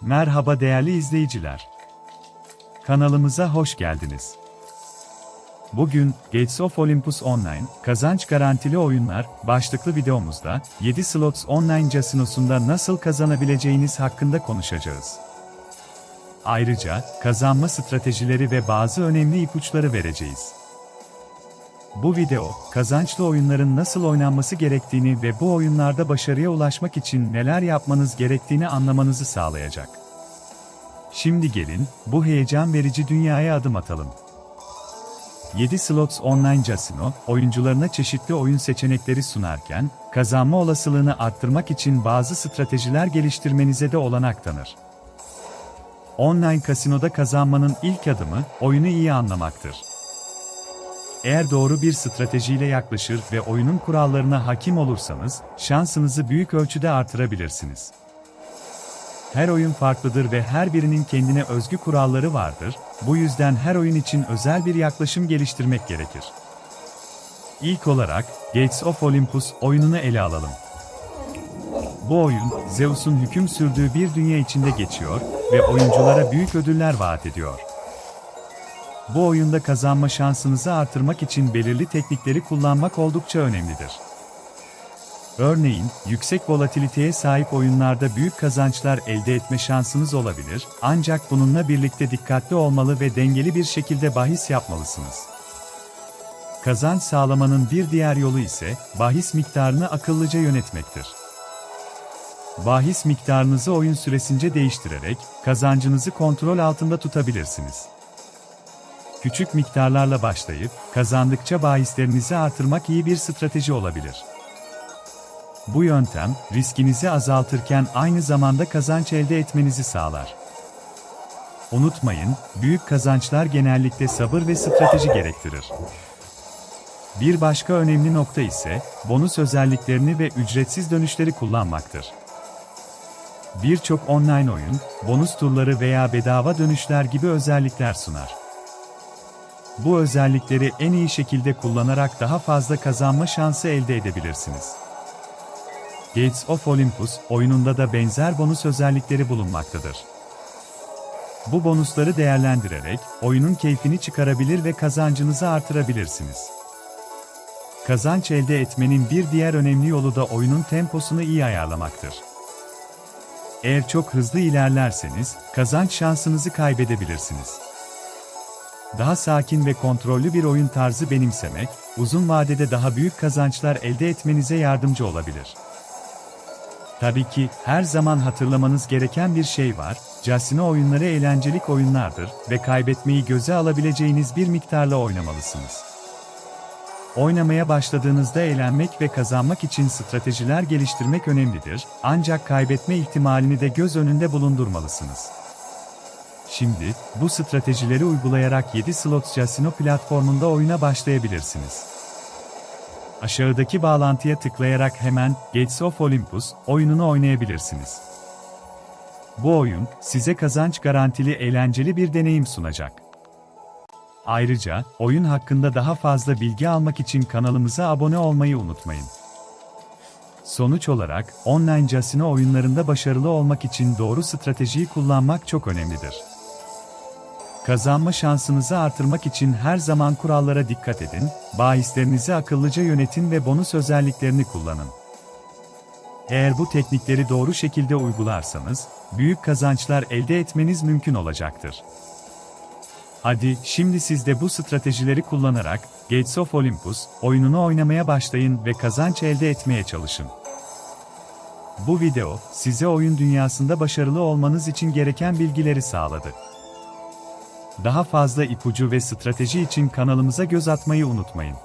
Merhaba değerli izleyiciler. Kanalımıza hoş geldiniz. Bugün Gates of Olympus Online, kazanç garantili oyunlar başlıklı videomuzda 7 slots online casinosunda nasıl kazanabileceğiniz hakkında konuşacağız. Ayrıca kazanma stratejileri ve bazı önemli ipuçları vereceğiz. Bu video, kazançlı oyunların nasıl oynanması gerektiğini ve bu oyunlarda başarıya ulaşmak için neler yapmanız gerektiğini anlamanızı sağlayacak. Şimdi gelin, bu heyecan verici dünyaya adım atalım. 7 Slots Online Casino, oyuncularına çeşitli oyun seçenekleri sunarken, kazanma olasılığını arttırmak için bazı stratejiler geliştirmenize de olanak tanır. Online kasinoda kazanmanın ilk adımı, oyunu iyi anlamaktır. Eğer doğru bir stratejiyle yaklaşır ve oyunun kurallarına hakim olursanız, şansınızı büyük ölçüde artırabilirsiniz. Her oyun farklıdır ve her birinin kendine özgü kuralları vardır, bu yüzden her oyun için özel bir yaklaşım geliştirmek gerekir. İlk olarak, Gates of Olympus oyununu ele alalım. Bu oyun, Zeus'un hüküm sürdüğü bir dünya içinde geçiyor ve oyunculara büyük ödüller vaat ediyor. Bu oyunda kazanma şansınızı artırmak için belirli teknikleri kullanmak oldukça önemlidir. Örneğin, yüksek volatiliteye sahip oyunlarda büyük kazançlar elde etme şansınız olabilir, ancak bununla birlikte dikkatli olmalı ve dengeli bir şekilde bahis yapmalısınız. Kazanç sağlamanın bir diğer yolu ise, bahis miktarını akıllıca yönetmektir. Bahis miktarınızı oyun süresince değiştirerek, kazancınızı kontrol altında tutabilirsiniz. Küçük miktarlarla başlayıp, kazandıkça bahislerinizi artırmak iyi bir strateji olabilir. Bu yöntem, riskinizi azaltırken aynı zamanda kazanç elde etmenizi sağlar. Unutmayın, büyük kazançlar genellikle sabır ve strateji gerektirir. Bir başka önemli nokta ise, bonus özelliklerini ve ücretsiz dönüşleri kullanmaktır. Birçok online oyun, bonus turları veya bedava dönüşler gibi özellikler sunar. Bu özellikleri en iyi şekilde kullanarak daha fazla kazanma şansı elde edebilirsiniz. Gates of Olympus oyununda da benzer bonus özellikleri bulunmaktadır. Bu bonusları değerlendirerek oyunun keyfini çıkarabilir ve kazancınızı artırabilirsiniz. Kazanç elde etmenin bir diğer önemli yolu da oyunun temposunu iyi ayarlamaktır. Eğer çok hızlı ilerlerseniz kazanç şansınızı kaybedebilirsiniz. Daha sakin ve kontrollü bir oyun tarzı benimsemek, uzun vadede daha büyük kazançlar elde etmenize yardımcı olabilir. Tabii ki her zaman hatırlamanız gereken bir şey var. Casino oyunları eğlencelik oyunlardır ve kaybetmeyi göze alabileceğiniz bir miktarla oynamalısınız. Oynamaya başladığınızda eğlenmek ve kazanmak için stratejiler geliştirmek önemlidir, ancak kaybetme ihtimalini de göz önünde bulundurmalısınız. Şimdi, bu stratejileri uygulayarak 7 Slots Casino platformunda oyuna başlayabilirsiniz. Aşağıdaki bağlantıya tıklayarak hemen Gates of Olympus oyununu oynayabilirsiniz. Bu oyun, size kazanç garantili eğlenceli bir deneyim sunacak. Ayrıca, oyun hakkında daha fazla bilgi almak için kanalımıza abone olmayı unutmayın. Sonuç olarak, online casino oyunlarında başarılı olmak için doğru stratejiyi kullanmak çok önemlidir. Kazanma şansınızı artırmak için her zaman kurallara dikkat edin, bahislerinizi akıllıca yönetin ve bonus özelliklerini kullanın. Eğer bu teknikleri doğru şekilde uygularsanız, büyük kazançlar elde etmeniz mümkün olacaktır. Hadi, şimdi siz de bu stratejileri kullanarak, Gates of Olympus, oyununu oynamaya başlayın ve kazanç elde etmeye çalışın. Bu video, size oyun dünyasında başarılı olmanız için gereken bilgileri sağladı. Daha fazla ipucu ve strateji için kanalımıza göz atmayı unutmayın.